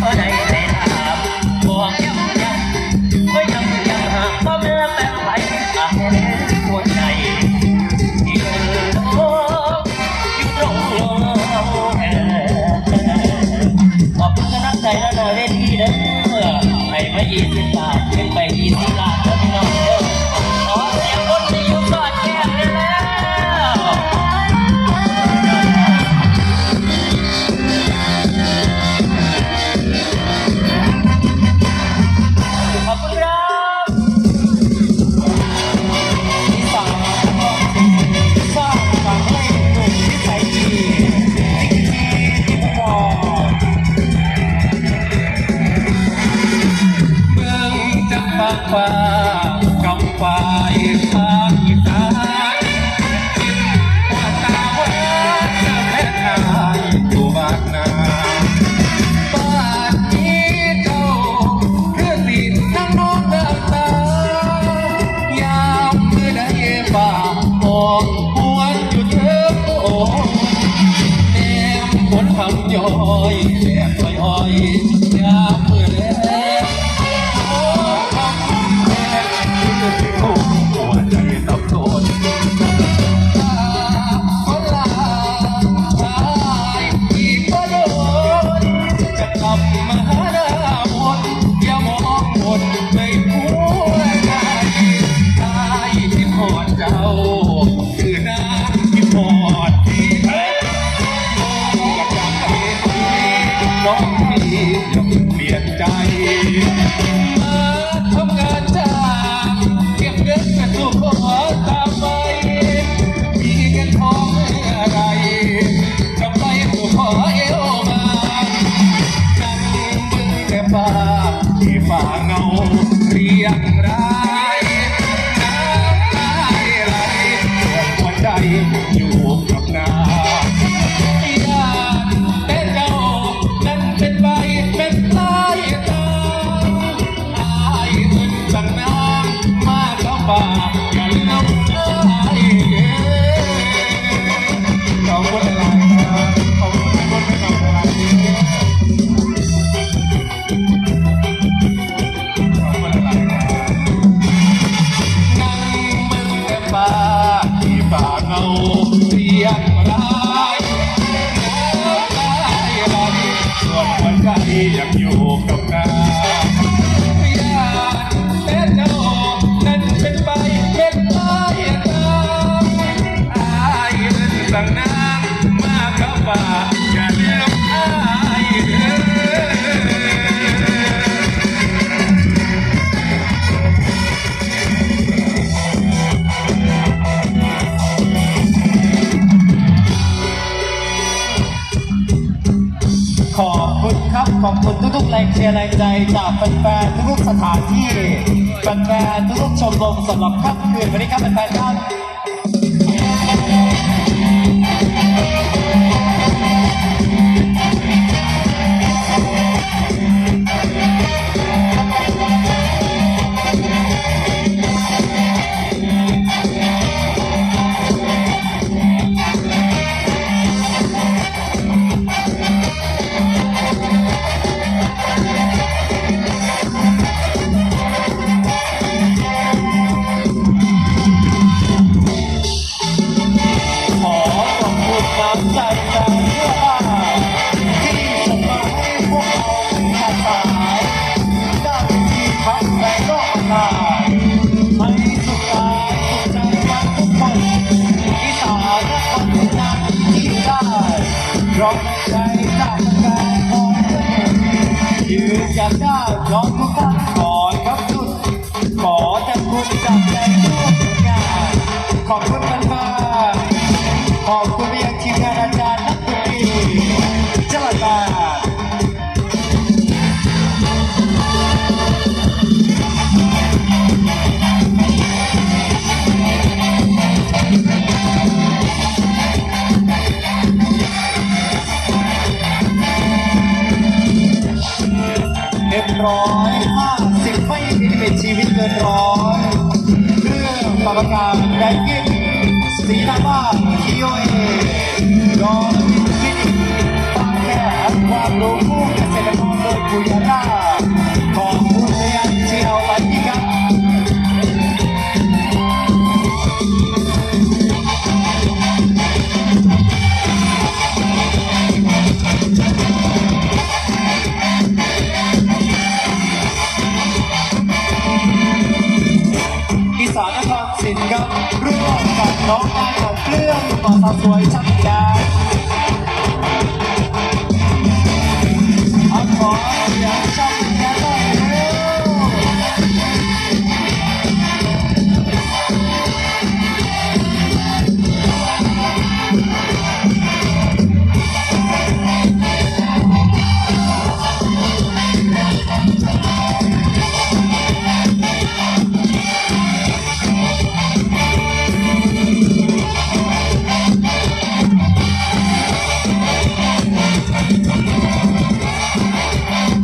ก็ได้แต่ถามบอกย้ำย้ำก็ยังยังหากว่าเมื่อแปลงไปอาจหัวใจที่เดินโลกอยู่ตรงแอขอบคุณคณะใจและนาเวทีเด้อให้มาอีสิบบาท ฟ้ากำปายทางอีสานว่าตาว่าจะแพ้ทายตัวบากนาบ้านนี้เจ้าคือสินั่งนอนเลือกตายามมือใดป่าออกหวนอยู่เถิดโอ้แนมคนทำย้อยแอบลอยอ้อยยามมือ น้องพี่อย่าเพิ่งเปลี่ยนใจ เยงรายส่วนหัวใจยังอยู่กับนาอย ขอบคุณทุกๆแรงเชียร์แรงใจจากแฟนๆทุกๆสถานที่แฟนๆทุกๆชมรมสำหรับค่ำคืนวันนี้ครับแฟนๆครับ ร้องใจจากแฟนของเธอยืนยันได้ร้องทุกท่านก่อนครับสุดขอจะคุณจากใจทุกงานขอบคุณ ร้อยห้าสิบไม่มีลิมิตชีวิตเกินร้อยเรื่องประการแรงกิ้งสีหน้าบ้านทีโอเอดอนคลินิกบางแค่ความรู้ผู้เกษตรกรโดยยราขอ น้องแางของเครื่องต่อสาวสวยช่างใจ